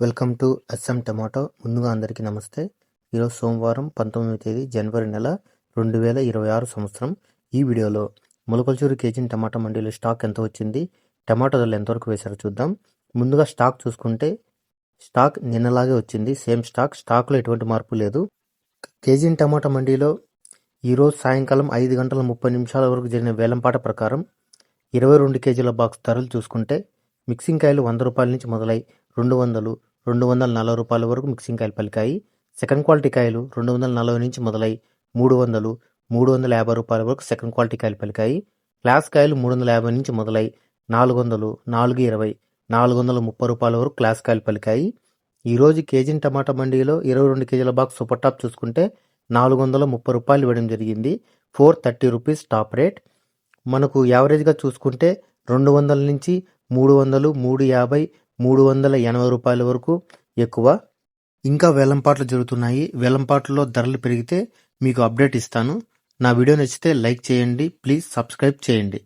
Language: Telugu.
Welcome to S M tomato. ముందుగా అందరికీ నమస్తే. ఈరోజు సోమవారం పంతొమ్మిదవ తేదీ జనవరి నెల రెండు వేల ఇరవై ఆరు సంవత్సరం. ఈ వీడియోలో మొలకల్చూరు కేజీని టమాటా మండీలో స్టాక్ ఎంత వచ్చింది టమాటో ధరలు ఎంతవరకు వేశారో చూద్దాం. ముందుగా స్టాక్ చూసుకుంటే స్టాక్ నిన్నలాగే వచ్చింది సేమ్ స్టాక్ స్టాక్లో ఎటువంటి మార్పు లేదు. కేజీని టమాటా మండీలో ఈరోజు సాయంకాలం ఐదు గంటల ముప్పై నిమిషాల వరకు జరిగిన వేలంపాట ప్రకారం ఇరవై రెండు కేజీల బాక్స్ ధరలు చూసుకుంటే మిక్సింగ్ కాయలు వంద రూపాయల నుంచి మొదలై రెండు వందలు రెండు వందల నలభై రూపాయల వరకు మిక్సింగ్ కాయలు పలికాయి. సెకండ్ క్వాలిటీ కాయలు రెండు వందల నలభై నుంచి మొదలై మూడు వందలు మూడు వందల యాభై రూపాయల వరకు సెకండ్ క్వాలిటీ కాయలు పలికాయి. క్లాస్ కాయలు మూడు వందల యాభై నుంచి మొదలై నాలుగు వందలు నాలుగు ఇరవై నాలుగు వందల ముప్పై రూపాయల వరకు క్లాస్ కాయలు పలికాయి. ఈరోజు కేజీన్ టమాటా మండీలో ఇరవై రెండు కేజీల బాక్స్ సూపర్ టాప్ చూసుకుంటే నాలుగు వందల ముప్పై రూపాయలు ఇవ్వడం జరిగింది. Four thirty rupees top rate. మనకు యావరేజ్గా చూసుకుంటే రెండు వందల నుంచి మూడు వందలు మూడు యాభై మూడు వందల ఎనభై రూపాయల వరకు ఎక్కువ. ఇంకా వేలంపాట్లు జరుగుతున్నాయి. వేలంపాట్లలో ధరలు పెరిగితే మీకు అప్డేట్ ఇస్తాను. నా వీడియో నచ్చితే లైక్ చేయండి. ప్లీజ్ సబ్స్క్రైబ్ చేయండి.